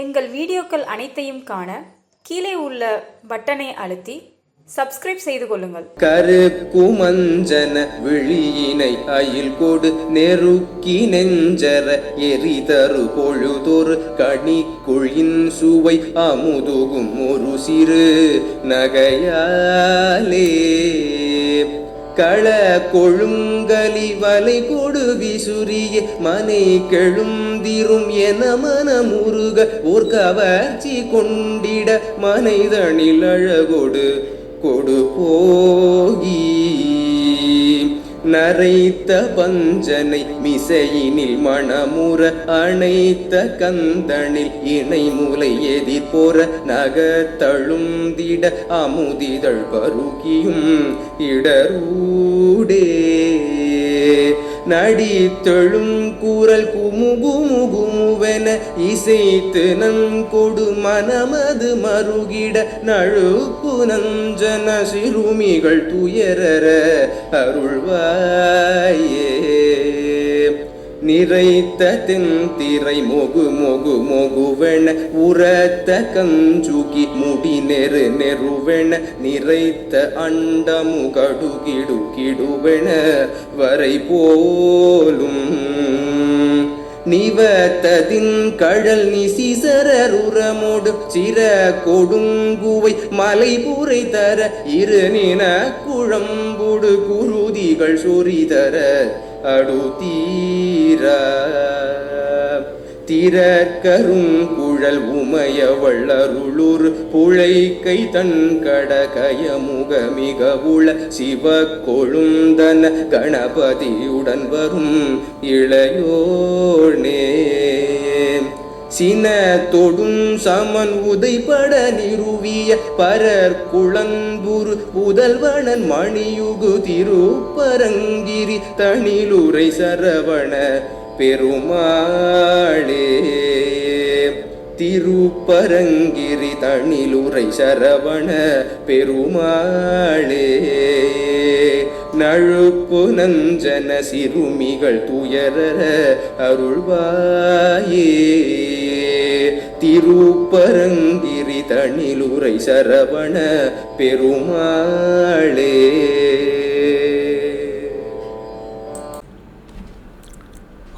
எங்கள் வீடியோக்கள் அனைத்தையும் காண கீழே உள்ள பட்டனை அழுத்தி சப்ஸ்கிரைப் செய்து கொள்ளுங்கள். கரு மஞ்சன விழியினை அயில் கொடு நெருக்கி நெஞ்சர எரிதரு பொழுதொரு கணிக்குழின் சுவை அமுதுகும் ஒரு சிறு நகையாலே. கள கொழுங்கலி வலை கொடு விசுரிய மனை கெழுந்திரும் என மனமுருக ஓர் கவர்ச்சி கொண்டிட மனைதனில் அழகொடு கொடு போகி நரைத்த பஞ்சனை மிசையினில் மணமுற அணைத்த கந்தனில் இணை மூலை எதிர்போற நகத்தழுந்திட அமுதிதழ் பருகியும் இடரூடே. நடித்தெழும் கூறல் குமுகுமுகுமுவென இசைத்து நம் கொடு மனமது மருகிட நழுப்பு நஞ்சன சிறுமிகள் துயரர அருள்வாயே. நிறைத்த தென்திரை மொகு மொகு மொகுவென உரத்த கஞ்சுகி முடி நெரு நெருவென நிறைத்த அண்டமு கடுகிடு கிடுவென வரை போலும் நிவத்ததின் கழல் நிசிசரருரமோடு சிற கொடுங்குவை மலைபுரை தர இரு நின குழம்புடு குருதிகள் சொறி தர அடுதீர திறக்கரும் குழல் உமைய வள்ளருளுர் புழைக்கை தன்கட கயமுக மிக உள சிவ கொழுந்தன கணபதியுடன் வரும் இளையோனே சின தொடும் சமன் உதைபட நிறுவிய பரர் குளம்புரு புதல்வனன் மணியுகு திருப்பரங்கிரி தனிலுரை சரவண பெருமாளே. திருப்பரங்கிரி தணிலுரை சரவண பெருமாளே. நழுப்பு நஞ்சன சிறுமிகள் துயரர அருள்வாயே. திருப்பரங்கிரி தணிலுரை சரவண பெருமாளே.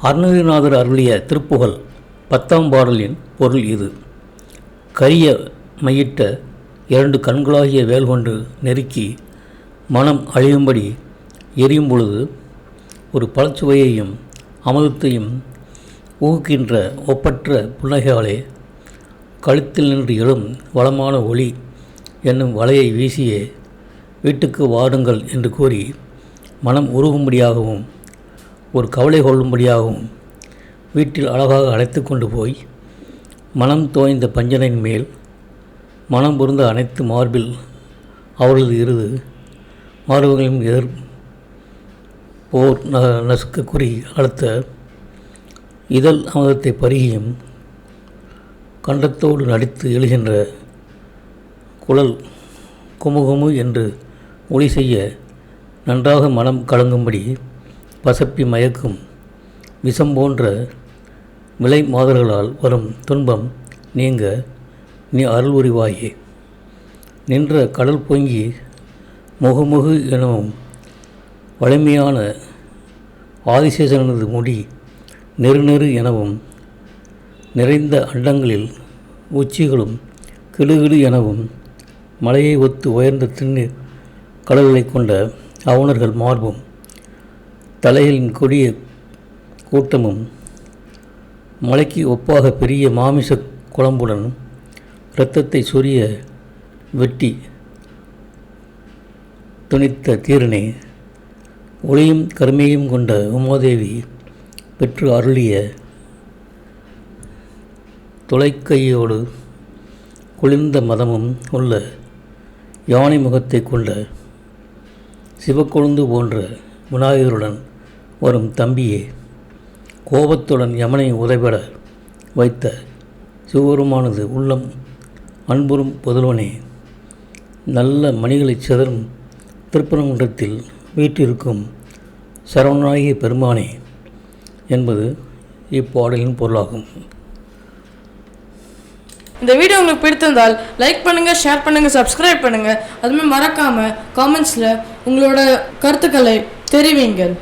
அருணகிரிநாதர் அருளிய திருப்புகழ் பத்தாம் பாடலின் பொருள் இது. கரிய மையிட்ட இரண்டு கண்களாகிய வேல் கொண்டு நெருக்கி மனம் அழியும்படி எரியும் பொழுது ஒரு பழச்சுவையையும் அமுதத்தையும் ஊகின்ற ஒப்பற்ற புன்னகையாலே கழுத்தில் நின்று எழும் வளமான ஒளி என்னும் வலையை வீசியே வீட்டுக்கு வாருங்கள் என்று கூறி மனம் உருகும்படியாகவும் ஒரு கவலை கொள்ளும்படியாகவும் வீட்டில் அழகாக அழைத்து கொண்டு போய் மனம் தோய்ந்த பஞ்சனின் மேல் மனம் பொருந்த அனைத்து மார்பில் அவர்களது இருது மார்புகளையும் எதிர் போர் ந நசுக்க குறி அடுத்த இதழ் அமதத்தை பருகியும் கண்டத்தோடு நடித்து எழுகின்ற குழல் குமுகுமு என்று ஒளி செய்ய நன்றாக மனம் கலங்கும்படி பசப்பி மயக்கும் விஷம் போன்ற விலை மாதர்களால் வரும் துன்பம் நீங்க நீ அருள் உரிவாயே நின்ற கடல் பொங்கி முகமுகு எனவும் வலிமையான ஆதிசேஷனது முடி நெரு நெரு எனவும் நிறைந்த அண்டங்களில் உச்சிகளும் கிடுகிடு எனவும் மலையை ஒத்து உயர்ந்த திண்ணு கடல்களை கொண்ட அவுணர்கள் மார்பும் தலைகளின் கொடிய கூட்டமும் மலைக்கு ஒப்பாக பெரிய மாமிச குழம்புடன் இரத்தத்தை சொரிய வெட்டி துணித்த தீரனே ஒளியும் கருமையும் கொண்ட உமாதேவி பெற்று அருளிய துளைக்கையோடு குளிர்ந்த மதமும் உள்ள யானை முகத்தை கொண்ட சிவக்கொழுந்து போன்ற விநாயகருடன் வரும் தம்பியே. கோபத்துடன் யமனை உதைபட வைத்த சிவபெருமானது உள்ளம் அன்புறும் புதல்வனே நல்ல மணிகளைச் சிதறும் திருப்பரங்குன்றத்தில் வீற்றிருக்கும் சரவணாகிய பெருமானே என்பது இப்பாடலின் பொருளாகும். இந்த வீடியோ உங்களுக்கு பிடித்திருந்தால் லைக் பண்ணுங்கள் ஷேர் பண்ணுங்கள் சப்ஸ்கிரைப் பண்ணுங்கள் அதுமாதிரி மறக்காமல் காமெண்ட்ஸில் உங்களோட கருத்துக்களை தெரிவிங்கள்.